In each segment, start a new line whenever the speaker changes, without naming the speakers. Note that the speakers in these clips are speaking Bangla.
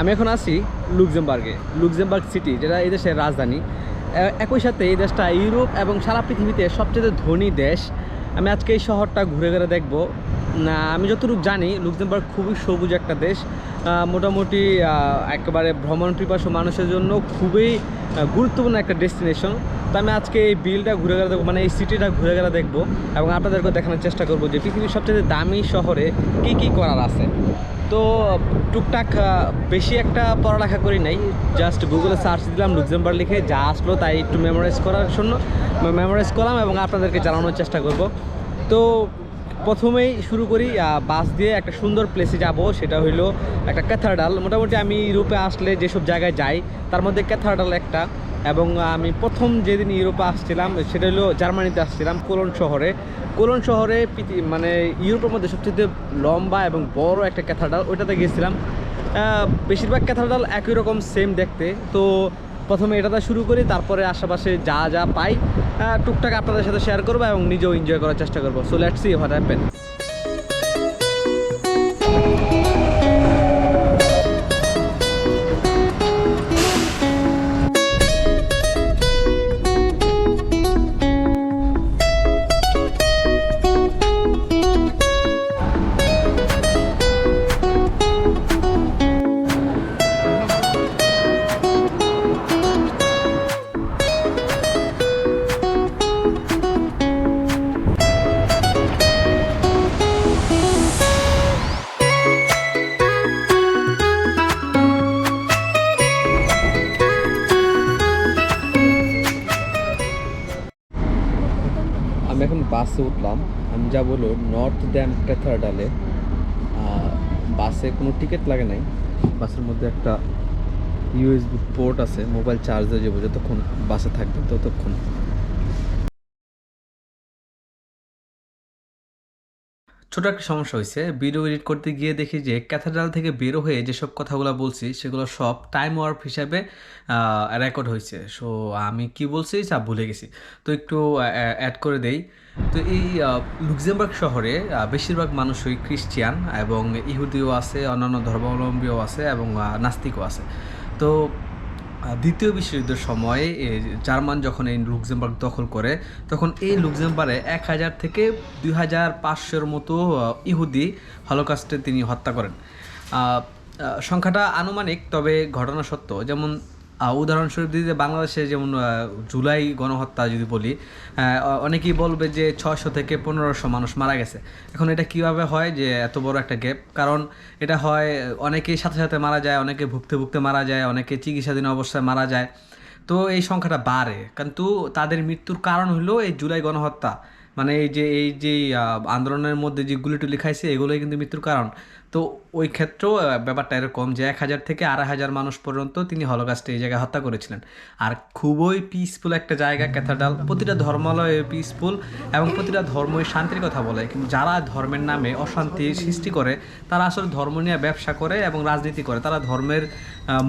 আমি এখন আছি লুক্সেমবার্গে, লুক্সেমবার্গ সিটি যেটা এই দেশের রাজধানী। একই সাথে এই দেশটা ইউরোপ এবং সারা পৃথিবীতে সবচেয়ে ধনী দেশ। আমি আজকে এই শহরটা ঘুরে ঘুরে দেখব। আমি যতটুকু জানি, লুক্সেমবার্গ খুবই সবুজ একটা দেশ। মোটামুটি একেবারে ভ্রমণ পিপাসু মানুষের জন্য খুবই গুরুত্বপূর্ণ একটা ডেস্টিনেশন। তো আমি আজকে এই বিলটা ঘুরে ঘুরে দেখব মানে এই সিটিটা ঘুরে ঘুরে দেখব এবং আপনাদেরকে দেখানোর চেষ্টা করব যে পৃথিবীর সবচেয়ে দামি শহরে কী কী করার আছে। তো টুকটাক বেশি একটা পড়ালেখা করি নাই জাস্ট গুগলে সার্চ দিলাম, লুক্সেমবার্গ লিখে যা আসলো তাই একটু মেমোরাইজ করার জন্য মেমোরাইজ করলাম এবং আপনাদেরকে জানানোর চেষ্টা করব। তো প্রথমেই শুরু করি বাস দিয়ে একটা সুন্দর প্লেসে যাব, সেটা হইল একটা ক্যাথাডাল মোটামুটি আমি ইউরোপে আসলে যেসব জায়গায় যাই, তার মধ্যে ক্যাথাডাল একটা। এবং আমি প্রথম যেদিন ইউরোপে আসছিলাম, সেটা হলো জার্মানিতে আসছিলাম, কোলন শহরে। কোলন শহরে মানে ইউরোপের মধ্যে সবচেয়ে লম্বা এবং বড় একটা ক্যাথাডাল ওইটাতে গেছিলাম। বেশিরভাগ ক্যাথাডাল একই রকম সেম দেখতে। তো প্রথমে এটাতে শুরু করি, তারপরে আশেপাশে যা যা পাই টুকটাক আপনাদের সাথে শেয়ার করব এবং নিজেও এনজয় করার চেষ্টা করব। So let's see what happen এখন বাসে উঠলাম। আমি যা বলো নর্থ ড্যাম ক্যাথারডালে বাসে কোনো টিকিট লাগে নাই। বাসের মধ্যে একটা ইউএসবি পোর্ট আছে মোবাইল চার্জে যাব, যতক্ষণ বাসে থাকবে ততক্ষণ। ছোট একটা সমস্যা হয়েছে। ভিডিও এডিট করতে গিয়ে দেখি যে ক্যাথাড্রাল থেকে বেরো হয়ে যেসব কথাগুলো বলছি, সেগুলো সব টাইম ওয়ার্প হিসাবে রেকর্ড হয়েছে। সো, আমি কি বলছি তা ভুলে গেছি। তো একটু অ্যাড করে দেই। তো এই লুক্সেমবার্গ শহরে বেশিরভাগ মানুষই খ্রিস্টিয়ান এবং ইহুদিও আছে, অন্যান্য ধর্মাবলম্বীও আছে এবং নাস্তিকও আছে। তো দ্বিতীয় বিশ্বযুদ্ধের সময় জার্মান যখন এই লুক্সেমবার্গ দখল করে, তখন এই লুক্সেমবার্গে এক হাজার থেকে দুই হাজার পাঁচশোর মতো ইহুদি হলোকাস্টে তিনি হত্যা করেন। সংখ্যাটা আনুমানিক, তবে ঘটনা সত্য, যেমন উদাহরণস্বরূপ দিতে বাংলাদেশে যেমন জুলাই গণহত্যা যদি বলি অনেকেই বলবে যে ছশো থেকে পনেরোশো মানুষ মারা গেছে। এখন এটা কীভাবে হয় যে এত বড় একটা গ্যাপ? কারণ এটা হয়, অনেকেই সাথে সাথে মারা যায়, অনেকে ভুগতে ভুগতে মারা যায়, অনেকে চিকিৎসাধীন অবস্থায় মারা যায়। তো এই সংখ্যাটা বাড়ে। কিন্তু তাদের মৃত্যুর কারণ হলো এই জুলাই গণহত্যা। মানে এই যে এই যে আন্দোলনের মধ্যে যে গুলি টুলি খাইছে, এগুলোই কিন্তু মৃত্যুর কারণ। তো ওই ক্ষেত্রেও ব্যাপারটা এরকম যে, এক হাজার থেকে আড়াই হাজার মানুষ পর্যন্ত তিনি হলোকাস্টে এই জায়গায় হত্যা করেছিলেন। আর খুবই পিসফুল একটা জায়গা, ক্যাথাড্রাল। প্রতিটা ধর্মালয় পিসফুল এবং প্রতিটা ধর্মই শান্তির কথা বলে। কিন্তু যারা ধর্মের নামে অশান্তি সৃষ্টি করে, তারা আসলে ধর্ম নিয়ে ব্যবসা করে এবং রাজনীতি করে। তারা ধর্মের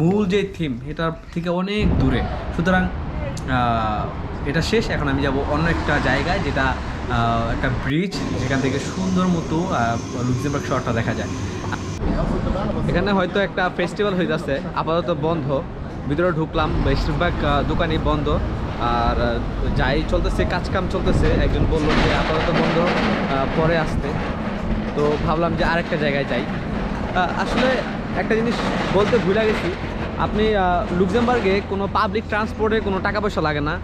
মূল যে থিম এটার থেকে অনেক দূরে। সুতরাং এটা শেষ। এখন আমি যাব অন্য একটা জায়গায় যেটা একটা ব্রিজ যেখান থেকে সুন্দর মতো লুক্সেমবার্গ শহরটা দেখা যায়। এখানে হয়তো একটা ফেস্টিভ্যাল হয়ে যাচ্ছে আপাতত বন্ধ। ভিতরে ঢুকলাম, বেশিরভাগ দোকানই বন্ধ। আর যাই চলতেছে, কাজ কাম চলতেছে। একজন বলল যে আপাতত বন্ধ পরে আসতে। তো ভাবলাম যে আরেকটা জায়গায় যাই। আসলে একটা জিনিস বলতে ভুলে গেছি। আপনি আহ, লুক্সেমবার্গে কোনো পাবলিক ট্রান্সপোর্টে কোনো টাকা পয়সা লাগে না।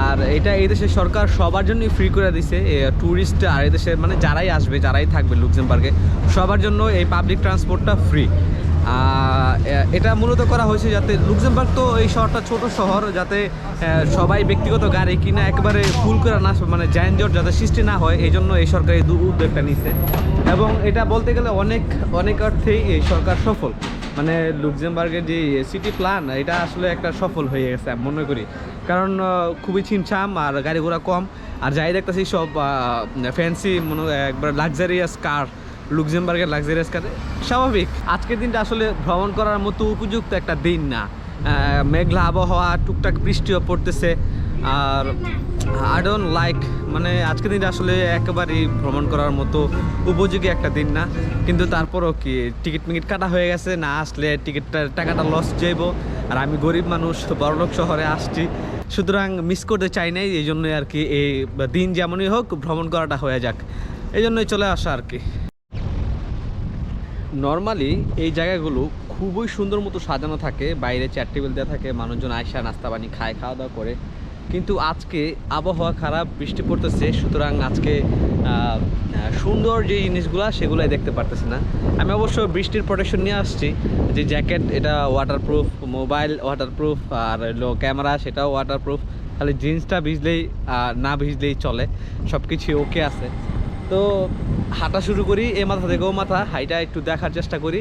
আর এটা এই দেশের সরকার সবার জন্যই ফ্রি করে দিছে। ট্যুরিস্ট আর এই দেশের মানে যারাই আসবে যারাই থাকবে লুক্সেমবার্গে সবার জন্য এই পাবলিক ট্রান্সপোর্টটা ফ্রি এটা মূলত করা হয়েছে যাতে লুক্সেমবার্গ তো এই শহরটা ছোট শহর যাতে সবাই ব্যক্তিগত গাড়ি কিনা একেবারে ফুল করে না মানে যানজট যাতে সৃষ্টি না হয় এই জন্য এই সরকার এই উদ্যোগটা নিচ্ছে এবং এটা বলতে গেলে অনেক অনেক অর্থেই এই সরকার সফল। মানে লুক্সেমবার্গের যে সিটি প্ল্যান এটা আসলে একটা সফল হয়ে গেছে মনে করি। কারণ খুবই ছিমছাম আর গাড়ি ঘোড়া কম। আর যাই দেখতেছি সব ফ্যান্সি মনে একবার লাক্সারিয়াস কার লুক্সেমবার্গের লাক্সারিয়াস কার স্বাভাবিক, আজকের দিনটা আসলে ভ্রমণ করার মতো উপযুক্ত একটা দিন না। মেঘলা আবহাওয়া, টুকটাক বৃষ্টিও পড়তেছে। আর আই ডোন্ট লাইক মানে আজকে দিনটা আসলে একেবারেই ভ্রমণ করার মতো উপযোগী একটা দিন না। কিন্তু তারপরও কি, টিকিট মিকিট কাটা হয়ে গেছে, না আসলে টিকিটটার টাকাটা লস যাইব। আর আমি গরিব মানুষ, বড়লোক শহরে আসছি। সুতরাং মিস করতে চাই নাই, এই জন্যই আর কি এই দিন যেমনই হোক, ভ্রমণ করাটা হয়ে যাক। এই জন্যই চলে আসা আর কি। নর্মালি এই জায়গাগুলো খুবই সুন্দর মতো সাজানো থাকে, বাইরে চেয়ার টেবিল দেওয়া থাকে, মানুষজন আয়সা নাস্তা পানি খায়, খাওয়া দাওয়া করে। কিন্তু আজকে আবহাওয়া খারাপ, বৃষ্টি পড়তেছে, সুতরাং আজকে সুন্দর যে জিনিসগুলো সেগুলোই দেখতে পারতেছি না। আমি অবশ্য বৃষ্টির প্রোটেকশন নিয়ে আসছি, যে জ্যাকেট এটা ওয়াটারপ্রুফ মোবাইল ওয়াটারপ্রুফ আর হলো ক্যামেরা সেটাও ওয়াটারপ্রুফ খালি জিন্সটা ভিজলেই না ভিজলেই চলে সব কিছু ওকে আছে। তো হাঁটা শুরু করি, এ মাথা থেকে মাথা, হাইটা একটু দেখার চেষ্টা করি।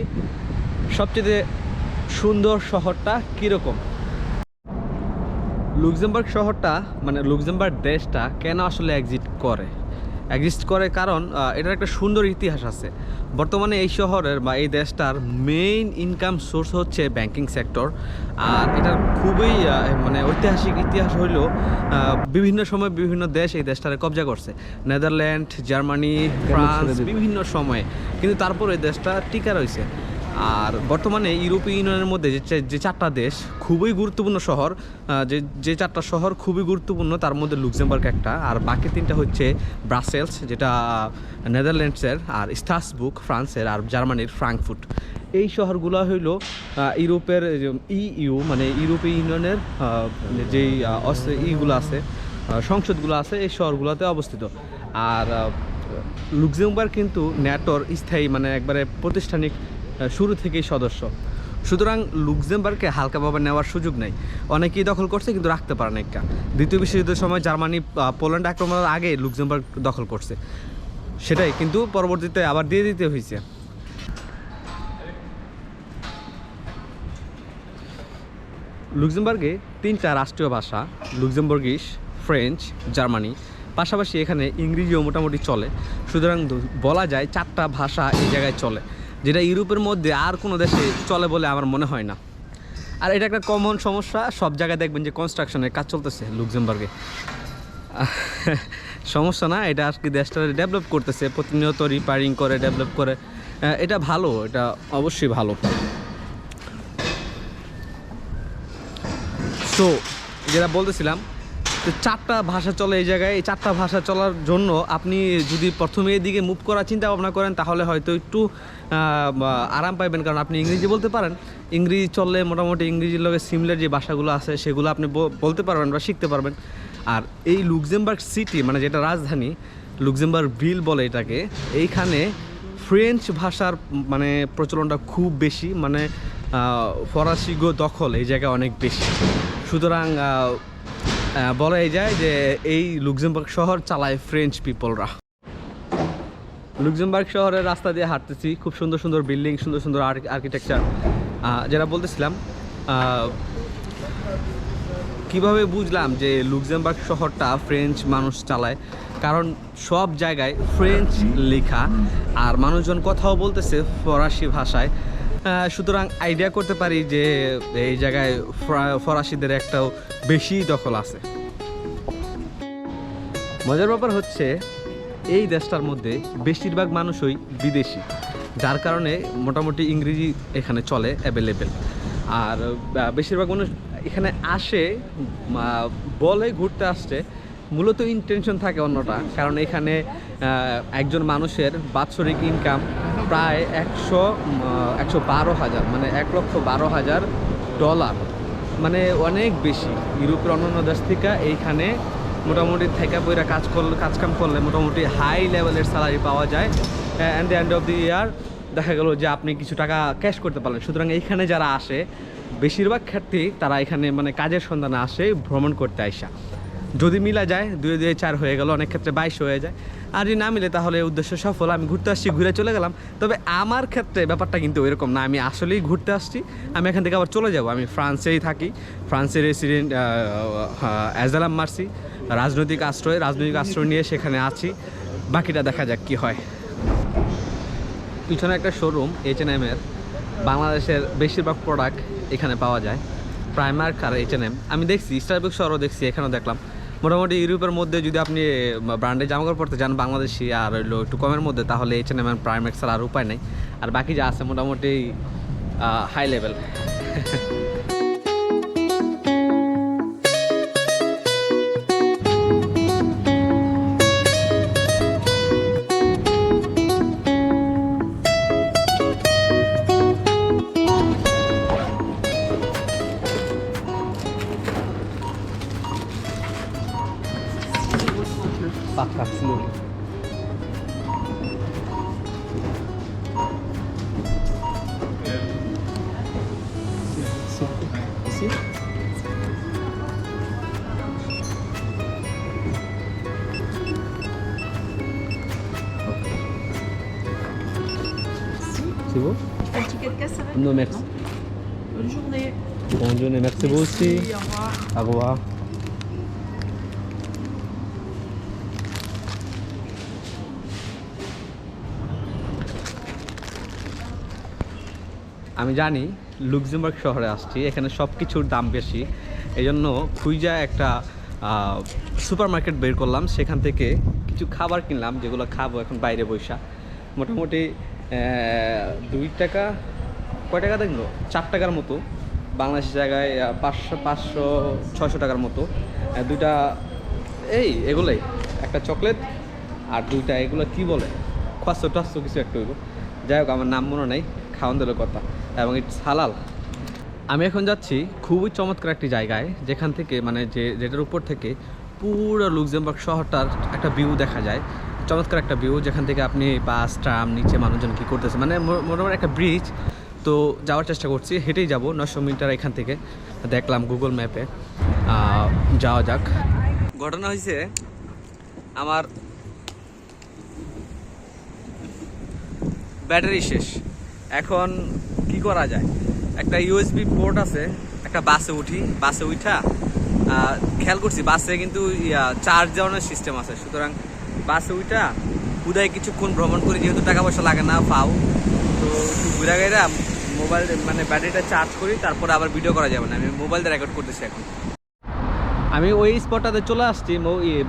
সবচেয়ে সুন্দর শহরটা কীরকম? লুক্সেমবার্গ শহরটা মানে লুক্সেমবার্গ দেশটা কেন আসলে এক্সিট করে? এক্সিস্ট করে কারণ এটার একটা সুন্দর ইতিহাস আছে। বর্তমানে এই শহরের বা এই দেশটার মেইন ইনকাম সোর্স হচ্ছে ব্যাংকিং সেক্টর আর এটার খুবই মানে ঐতিহাসিক ইতিহাস হইলেও বিভিন্ন সময় বিভিন্ন দেশ এই দেশটারে কবজা করছে। নেদারল্যান্ড জার্মানি ফ্রান্স বিভিন্ন সময়ে। কিন্তু তারপর এই দেশটা টিকা রয়েছে আর বর্তমানে ইউরোপীয় ইউনিয়নের মধ্যে যে যে চারটা দেশ খুবই গুরুত্বপূর্ণ শহর যে যে চারটা শহর খুবই গুরুত্বপূর্ণ তার মধ্যে লুক্সেমবার্গ একটা। আর বাকি তিনটা হচ্ছে ব্রাসেলস যেটা নেদারল্যান্ডসের আর স্টাসবুক ফ্রান্সের আর জার্মানির ফ্রাঙ্কফুট এই শহরগুলো হইল ইউরোপের ইইউ মানে ইউরোপীয় ইউনিয়নের যেই আহ, অস- ইগুলো আছে সংসদগুলো আছে এই শহরগুলোতে অবস্থিত। আর লুক্সেমবার্গ কিন্তু ন্যাটোর স্থায়ী মানে একবারে প্রাতিষ্ঠানিক শুরু থেকেই সদস্য। সুতরাং লুক্সেমবার্গকে হালকাভাবে নেওয়ার সুযোগ নেই। অনেকেই দখল করছে কিন্তু রাখতে পারে না একটা দ্বিতীয় বিশ্বযুদ্ধের সময় জার্মানি পোল্যান্ড আক্রমণের আগে লুক্সেমবার্গ দখল করছে। সেটাই, কিন্তু পরবর্তীতে আবার দিয়ে দিতে হয়েছে। লুক্সেমবার্গে তিনটা রাষ্ট্রীয় ভাষা, লুক্সেমবার্গিশ, ফ্রেঞ্চ, জার্মানি, পাশাপাশি এখানে ইংরেজিও মোটামুটি চলে। সুতরাং বলা যায় চারটা ভাষা এই জায়গায় চলে। যেটা ইউরোপের মধ্যে আর কোনো দেশে চলে বলে আমার মনে হয় না। আর এটা একটা কমন সমস্যা, সব জায়গায় দেখবেন যে কনস্ট্রাকশনের কাজ চলতেছে লুক্সেমবার্গে সমস্যা না, এটা আজকে দেশটা ডেভেলপ করতেছে, প্রতিনিয়ত রিপেয়ারিং করে ডেভেলপ করে। এটা ভালো, এটা অবশ্যই ভালো। সো যেটা বলতেছিলাম তো চারটা ভাষা চলে এই জায়গায়। এই চারটা ভাষা চলার জন্য আপনি যদি প্রথমে এদিকে মুভ করার চিন্তা ভাবনা করেন তাহলে হয়তো একটু আরাম পাইবেন। কারণ আপনি ইংরেজি বলতে পারেন। ইংরেজি চললে মোটামুটি ইংরেজির লগে সিমিলার যে ভাষাগুলো আছে সেগুলো আপনি বলতে পারবেন বা শিখতে পারবেন। আর এই লুক্সেমবার্গ সিটি মানে যেটা রাজধানী লুক্সেমবার্গ ভিল বলে এটাকে এইখানে ফ্রেঞ্চ ভাষার মানে প্রচলনটা খুব বেশি মানে আহ, ফরাসি গো দখল এই জায়গায় অনেক বেশি। সুতরাং বলাই যায় যে এই লুক্সেমবার্গ শহর চালায় ফ্রেঞ্চ পিপলরা লুক্সেমবার্গ শহরের রাস্তা দিয়ে হাঁটতেছি, খুব সুন্দর সুন্দর বিল্ডিং, সুন্দর সুন্দর আর্কিটেকচার যেটা বলতেছিলাম কীভাবে বুঝলাম যে লুক্সেমবার্গ শহরটা ফ্রেঞ্চ মানুষ চালায়? কারণ সব জায়গায় ফ্রেঞ্চ লেখা, আর মানুষজন কথাও বলতেছে ফরাসি ভাষায়। সুতরাং আইডিয়া করতে পারি যে এই জায়গায় ফরা- ফরাসিদের একটাও বেশি দখল আছে। মজার ব্যাপার হচ্ছে, এই দেশটার মধ্যে বেশিরভাগ মানুষই বিদেশি, যার কারণে মোটামুটি ইংরেজি এখানে চলে অ্যাভেলেবেল আর বেশিরভাগ মানুষ এখানে আসে বলে ঘুরতে আসছে। মূলত ইন্টেনশন থাকে অন্যটা, কারণ এখানে একজন মানুষের বাৎসরিক ইনকাম প্রায় একশো একশো বারো হাজার মানে এক লক্ষ বারো হাজার ডলার। মানে অনেক বেশি। ইউরোপের অন্যান্য দেশ থেকে এইখানে মোটামুটি থেকে বইরা কাজ করলে, কাজ কাম করলে মোটামুটি হাই লেভেলের স্যালারি পাওয়া যায়। And the end of the year দেখা গেল যে আপনি কিছু টাকা ক্যাশ করতে পারলেন। সুতরাং এইখানে যারা আসে, বেশিরভাগ ক্ষেত্রেই তারা এখানে মানে কাজের সন্ধানে আসে, ভ্রমণ করতে আইসা। যদি মিলা যায়, দুই দুই, চার হয়ে গেল, অনেক ক্ষেত্রে বাইশ হয়ে যায়। আর যদি না মিলে তাহলে উদ্দেশ্য সফল, আমি ঘুরতে আসছি, ঘুরে চলে গেলাম। তবে আমার ক্ষেত্রে ব্যাপারটা কিন্তু এরকম না, আমি আসলেই ঘুরতে আসছি। আমি এখান থেকে আবার চলে যাব, আমি ফ্রান্সেই থাকি। ফ্রান্সের রেসিডেন্ট অ্যাজালাম মার্সি রাজনৈতিক আশ্রয় রাজনৈতিক আশ্রয় নিয়ে সেখানে আছি। বাকিটা দেখা যাক কি হয়। পিছনে একটা শোরুম এইচ এন এর। বাংলাদেশের বেশিরভাগ প্রোডাক্ট এখানে পাওয়া যায়। প্রাইমার্ক আর এইচ এন এম আমি দেখছি স্টারবুক শহরও দেখছি, এখানেও দেখলাম। মোটামুটি ইউরোপের মধ্যে যদি আপনি ব্র্যান্ডের জামাকাপড় পড়তে চান বাংলাদেশি আর হইল একটু কমের মধ্যে, তাহলে এইচ এন এম আর প্রাইমার্ক আর উপায় নেই। আর বাকি যা আছে মোটামুটি high level C'est bon
Un ticket de caisse avec
Non, merci.
Bonne journée.
Bonne journée, merci vous aussi.
Au revoir.
Au revoir. আমি জানি লুক্সেমবার্গ শহরে আসছি এখানে সব কিছুর দাম বেশি এই জন্য খুইজা একটা সুপার মার্কেট বের করলাম সেখান থেকে কিছু খাবার কিনলাম যেগুলো খাব এখন বাইরে বৈশা মোটামুটি দুই টাকা, কয় টাকা দেখল? চার টাকার মতো। বাংলাদেশের জায়গায় পাঁচশো পাঁচশো, ছয়শো টাকার মতো। দুইটা, এই, এগুলোই। একটা চকলেট আর দুইটা, এগুলো কি বলে? খাস্তো টাস্তো কিছু একটা হইব। যাই হোক, আমার নাম মনে নেই, খাওয়ান দিল কথা। এবং ইটস হালাল। আমি এখন যাচ্ছি খুবই চমৎকার একটি জায়গায়, যেখান থেকে মানে যে, যেটার উপর থেকে পুরো লুক্সেমবার্গ শহরটার একটা ভিউ দেখা যায়। চমৎকার একটা ভিউ যেখান থেকে আপনি বাস ট্রাম নিচে মানুষজন কী করতেছে মানে মোটামুটি একটা ব্রিজ তো যাওয়ার চেষ্টা করছি, হেঁটেই যাব নশো মিটার এখান থেকে। দেখলাম গুগল ম্যাপে যাওয়া যাক। ঘটনা হয়েছে আমার ব্যাটারি শেষ। এখন কি করা যায়? একটা ইউএসবি পোর্ট আছে, একটা বাসে উঠি। বাসে উঠা খেয়াল করছি, বাসে কিন্তু চার্জ দেওয়ানোর সিস্টেম আছে। সুতরাং বাসে উঠা উদয় কিছুক্ষণ ভ্রমণ করি যেহেতু টাকা পয়সা লাগে না, পাও। তো ঘুরা গাইরা মোবাইল মানে ব্যাটারিটা চার্জ করি, তারপরে আবার ভিডিও করা যাবে না। আমি মোবাইল দিয়ে রেকর্ড করতেছি এখন। আমি ওই স্পটটাতে চলে আসছি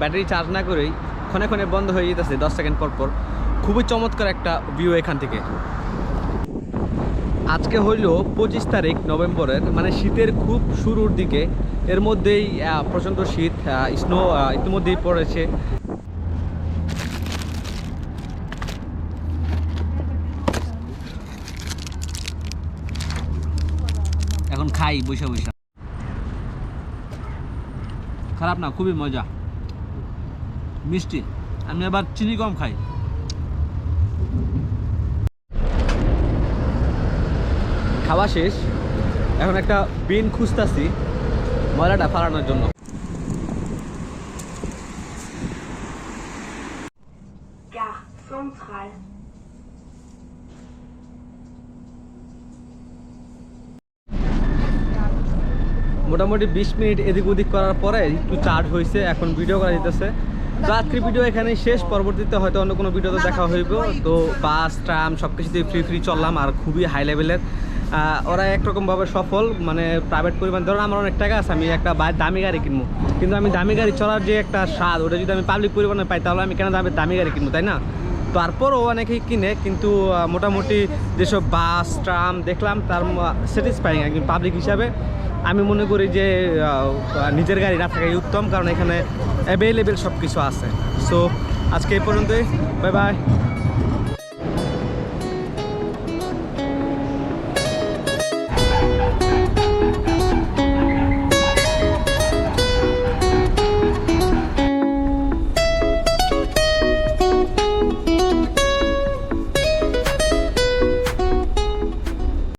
ব্যাটারি চার্জ না করেই। ক্ষণে ক্ষণে বন্ধ হয়ে যেতেছে, দশ সেকেন্ড পর পর। খুবই চমৎকার একটা ভিউ এখান থেকে। আজকে হইল পঁচিশ তারিখ নভেম্বরের মানে শীতের খুব শুরুর দিকে। এর মধ্যেই প্রচণ্ড শীত স্নো ইতিমধ্যেই পড়েছে এখন খাই বৈশা বৈশা খারাপ না, খুবই মজা। মিষ্টি। আমি আবার চিনি কম খাই। খাওয়া শেষ। এখন একটা বিন খুঁজতেছি, ময়লাটা ফালানোর জন্য।
Gare.
মোটামুটি বিশ মিনিট এদিক ওদিক করার পরে একটু চার্জ হয়েছে, এখন ভিডিও করা যেতেছে। তো আজকের ভিডিও এখানে শেষ, পরবর্তীতে হয়তো অন্য কোনো ভিডিওতে দেখা হইব। তো বাস ট্রাম সব কিছুতেই ফ্রি ফ্রি চললাম, আর খুবই হাই লেভেলের ওরা একরকমভাবে সফল মানে প্রাইভেট পরিমাণ ধরুন আমার অনেক টাকা আছে, আমি একটা দামি গাড়ি কিনবো। কিন্তু আমি দামি গাড়ি চলার যে একটা স্বাদ, ওটা যদি আমি পাবলিক পরিবহনে পাই, তাহলে আমি কেন দামি দামি গাড়ি কিনবো, তাই না? তারপরও অনেকেই কিনে, কিন্তু মোটামুটি যেসব বাস ট্রাম দেখলাম তার স্যাটিসফাইং একজন পাবলিক হিসাবে। আমি মনে করি যে নিজের গাড়ি না থাকাই উত্তম, কারণ এখানে অ্যাভেলেবেল সব কিছু আছে। সো আজকে এই পর্যন্তই। Bye bye